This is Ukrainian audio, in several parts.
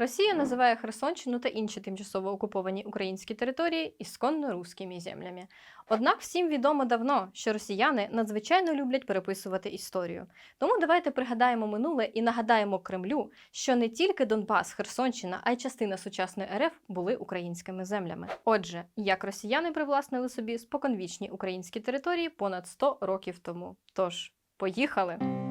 Росія називає Херсонщину та інші тимчасово окуповані українські території ісконно руськими землями. Однак всім відомо давно, що росіяни надзвичайно люблять переписувати історію. Тому давайте пригадаємо минуле і нагадаємо Кремлю, що не тільки Донбас, Херсонщина, а й частина сучасної РФ були українськими землями. Отже, як росіяни привласнили собі споконвічні українські території понад 100 років тому. Тож, поїхали!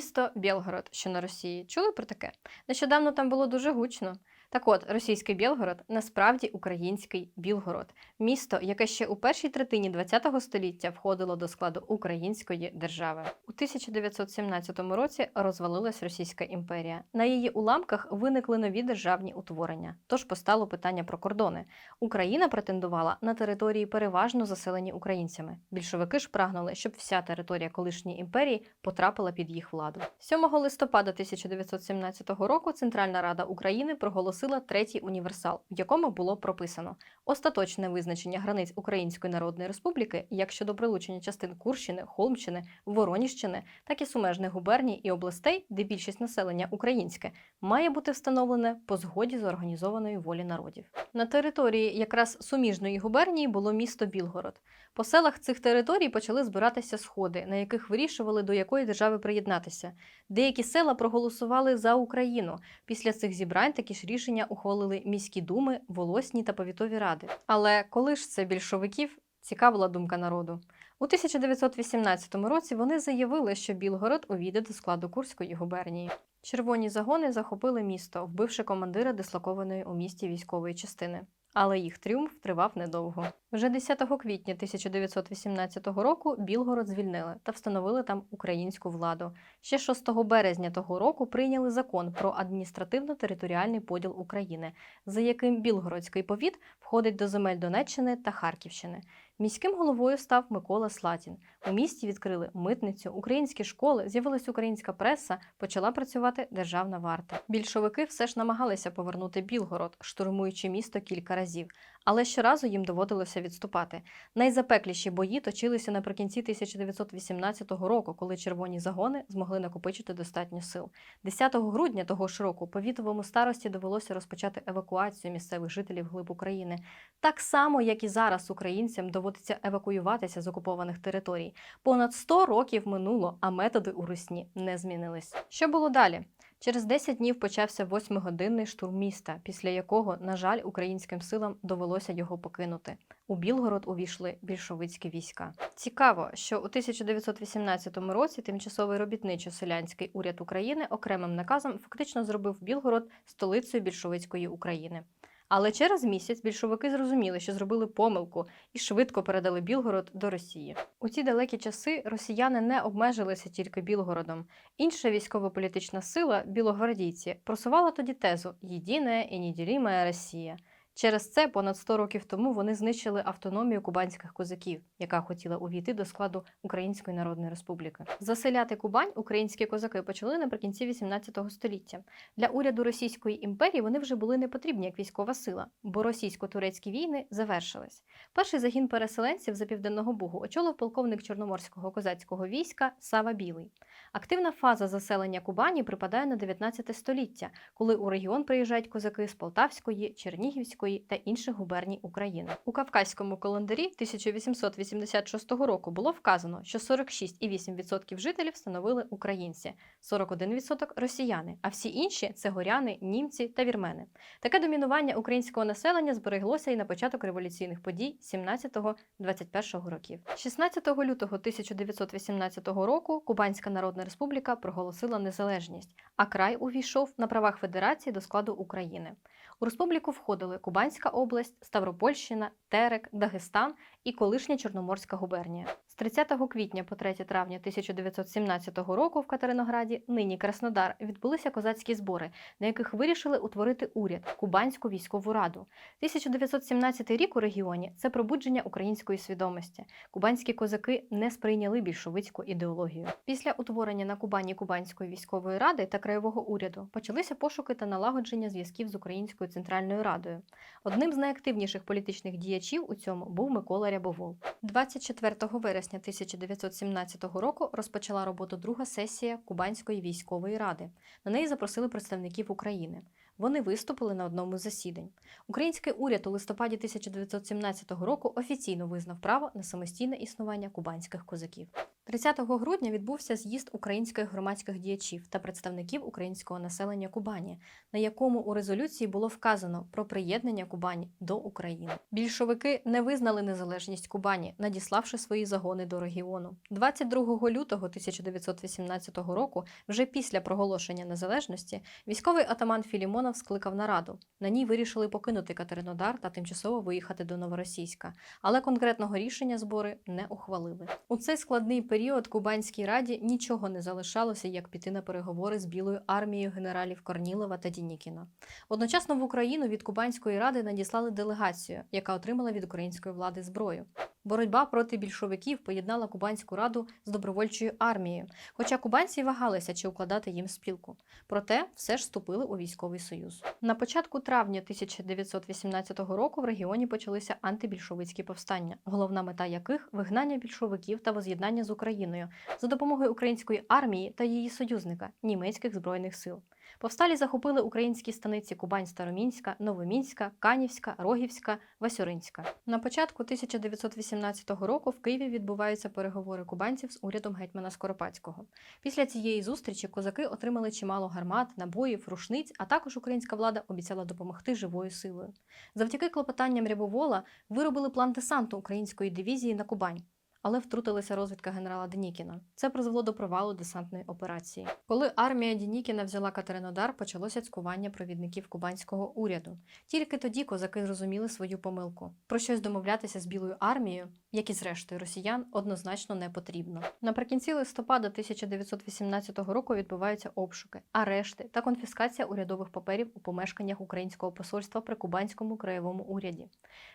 Місто Білгород, що на Росії. Чули про таке? Нещодавно там було дуже гучно. Так от, російський Білгород насправді український Білгород, місто, яке ще у першій третині ХХ століття входило до складу української держави. У 1917 році розвалилась Російська імперія. На її уламках виникли нові державні утворення. Тож постало питання про кордони. Україна претендувала на території переважно заселені українцями. Більшовики ж прагнули, щоб вся територія колишньої імперії потрапила під їх владу. 7 листопада 1917 року Центральна Рада України проголосила третій універсал, в якому було прописано остаточне визначення границь Української Народної Республіки як щодо прилучення частин Курщини, Холмщини, Вороніщини, так і сумежних губерній і областей, де більшість населення українське, має бути встановлене по згоді з організованої волі народів. На території якраз суміжної губернії було місто Білгород. По селах цих територій почали збиратися сходи, на яких вирішували, до якої держави приєднатися. Деякі села проголосували за Україну. Після цих зібрань такі ж рішення ухвалили міські думи, волосні та повітові ради. Але коли ж це більшовиків цікавила думка народу? У 1918 році вони заявили, що Білгород увійде до складу Курської губернії. Червоні загони захопили місто, вбивши командира дислокованої у місті військової частини. Але їх тріумф тривав недовго. Вже 10 квітня 1918 року Білгород звільнили та встановили там українську владу. Ще 6 березня того року прийняли закон про адміністративно-територіальний поділ України, за яким Білгородський повіт входить до земель Донеччини та Харківщини. Міським головою став Микола Слатін. У місті відкрили митницю, українські школи, з'явилась українська преса, почала працювати державна варта. Більшовики все ж намагалися повернути Білгород, штурмуючи місто кілька разів, але щоразу їм доводилося відступати. Найзапекліші бої точилися наприкінці 1918 року, коли червоні загони змогли накопичити достатньо сил. 10 грудня того ж року повітовому старості довелося розпочати евакуацію місцевих жителів глиб України, так само як і зараз українцям доводиться евакуюватися з окупованих територій. Понад 100 років минуло, а методи у Русні не змінились. Що було далі? Через 10 днів почався восьмигодинний штурм міста, після якого, на жаль, українським силам довелося його покинути. У Білгород увійшли більшовицькі війська. Цікаво, що у 1918 році тимчасовий робітничо-селянський уряд України окремим наказом фактично зробив Білгород столицею більшовицької України. Але через місяць більшовики зрозуміли, що зробили помилку і швидко передали Білгород до Росії. У ці далекі часи росіяни не обмежилися тільки Білгородом. Інша військово-політична сила, білогвардійці, просувала тоді тезу «Єдине і неділіма Росія. Через це понад 100 років тому вони знищили автономію кубанських козаків, яка хотіла увійти до складу Української Народної Республіки. Заселяти Кубань українські козаки почали наприкінці 18 століття. Для уряду Російської імперії вони вже були не потрібні як військова сила, бо російсько-турецькі війни завершились. Перший загін переселенців за південного Бугу очолив полковник Чорноморського козацького війська Сава Білий. Активна фаза заселення Кубані припадає на 19 століття, коли у регіон приїжджають козаки з Полтавської, Чернігівської та інших губерній України. У Кавказькому календарі 1886 року було вказано, що 46,8% жителів становили українці, 41% росіяни, а всі інші це горяни, німці та вірмени. Таке домінування українського населення збереглося і на початок революційних подій 17-21 років. 16 лютого 1918 року Кубанська Народна Республіка проголосила незалежність, а край увійшов на правах федерації до складу України. У республіку входили Кубанська область, Ставропольщина, Терек, Дагестан і колишня Чорноморська губернія. З 30 квітня по 3 травня 1917 року в Катеринограді, нині Краснодар, відбулися козацькі збори, на яких вирішили утворити уряд Кубанську військову раду. 1917 рік у регіоні це пробудження української свідомості. Кубанські козаки не сприйняли більшовицьку ідеологію. Після утворення на Кубані Кубанської військової ради та краєвого уряду почалися пошуки та налагодження зв'язків з Українською центральною радою. Одним з найактивніших політичних діячів у цьому був Микола Рябовол. 24 вересня вересня 1917 року розпочала роботу друга сесія Кубанської військової ради. На неї запросили представників України. Вони виступили на одному з засідань. Український уряд у листопаді 1917 року офіційно визнав право на самостійне існування кубанських козаків. 30 грудня відбувся з'їзд українських громадських діячів та представників українського населення Кубані, на якому у резолюції було вказано про приєднання Кубані до України. Більшовики не визнали незалежність Кубані, надіславши свої загони до регіону. 22 лютого 1918 року, вже після проголошення незалежності, військовий атаман Філімонов скликав нараду. На ній вирішили покинути Катеринодар та тимчасово виїхати до Новоросійська, але конкретного рішення збори не ухвалили. У цей складний період Кубанській раді нічого не залишалося, як піти на переговори з Білою армією генералів Корнілова та Дінікіна. Одночасно в Україну від Кубанської ради надіслали делегацію, яка отримала від української влади зброю. Боротьба проти більшовиків поєднала Кубанську раду з добровольчою армією, хоча кубанці вагалися, чи укладати їм спілку. Проте все ж вступили у військовий союз. На початку травня 1918 року в регіоні почалися антибільшовицькі повстання, головна мета яких вигнання більшовиків та воз'єднання з Україною за допомогою української армії та її союзника німецьких збройних сил. Повсталі захопили українські станиці Кубань Старомінська, Новомінська, Канівська, Рогівська, Васюринська. На початку 1918 року в Києві відбуваються переговори кубанців з урядом гетьмана Скоропадського. Після цієї зустрічі козаки отримали чимало гармат, набоїв, рушниць, а також українська влада обіцяла допомогти живою силою. Завдяки клопотанням Рябовола виробили план десанту української дивізії на Кубань. Але втрутилася розвідка генерала Денікіна. Це призвело до провалу десантної операції. Коли армія Денікіна взяла Катеринодар, почалося цькування провідників кубанського уряду. Тільки тоді козаки зрозуміли свою помилку. Про щось домовлятися з білою армією, як і зрештою росіян, однозначно не потрібно. Наприкінці листопада 1918 року відбуваються обшуки, арешти та конфіскація урядових паперів у помешканнях українського посольства при кубанському краєвому уряді.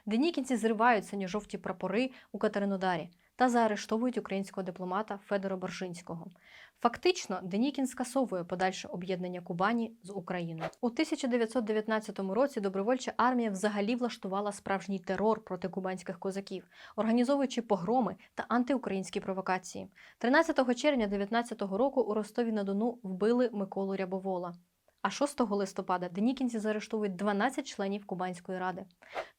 Денікінці зривають синьо-жовті прапори у Катеринодарі та заарештовують українського дипломата Федора Боржинського. Фактично, Денікін скасовує подальше об'єднання Кубані з Україною. У 1919 році добровольча армія взагалі влаштувала справжній терор проти кубанських козаків, організовуючи погроми та антиукраїнські провокації. 13 червня 19 року у Ростові на Дону вбили Миколу Рябовола. А 6 листопада денікінці заарештовують 12 членів Кубанської ради.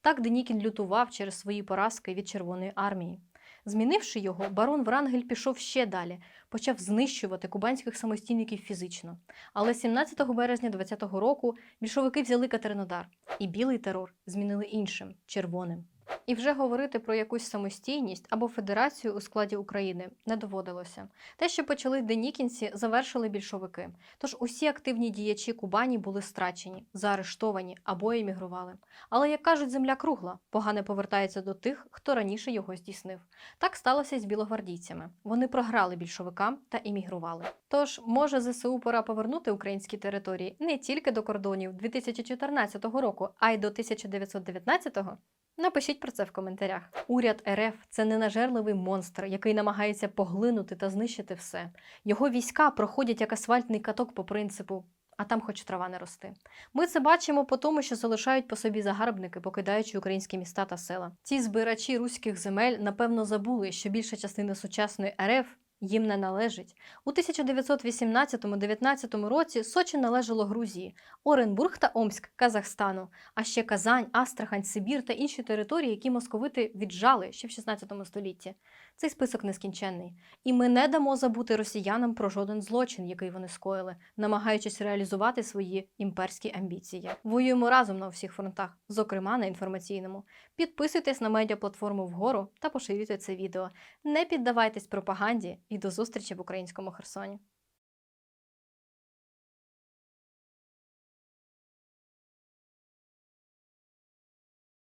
Так Денікін лютував через свої поразки від Червоної армії. Змінивши його, барон Врангель пішов ще далі, почав знищувати кубанських самостійників фізично. Але 17 березня 20-го року більшовики взяли Катеринодар, і білий терор змінили іншим червоним. І вже говорити про якусь самостійність або федерацію у складі України не доводилося. Те, що почали денікінці, завершили більшовики. Тож усі активні діячі Кубані були страчені, заарештовані або емігрували. Але, як кажуть, земля кругла, погане повертається до тих, хто раніше його здійснив. Так сталося й з білогвардійцями. Вони програли більшовикам та емігрували. Тож, може, ЗСУ пора повернути українські території не тільки до кордонів 2014 року, а й до 1919-го? Напишіть про це в коментарях. Уряд РФ це ненажерливий монстр, який намагається поглинути та знищити все. Його війська проходять як асфальтний каток по принципу. А там хоч трава не рости. Ми це бачимо по тому, що залишають по собі загарбники, покидаючи українські міста та села. Ці збирачі руських земель напевно забули, що більша частина сучасної РФ їм не належить. У 1918-19 році Сочі належало Грузії, Оренбург та Омськ Казахстану, а ще Казань, Астрахань, Сибір та інші території, які московити віджали ще в 16 столітті. Цей список нескінченний. І ми не дамо забути росіянам про жоден злочин, який вони скоїли, намагаючись реалізувати свої імперські амбіції. Воюємо разом на всіх фронтах, зокрема на інформаційному. Підписуйтесь на медіаплатформу вгору та поширюйте це відео. Не піддавайтесь пропаганді і до зустрічі в українському Херсоні.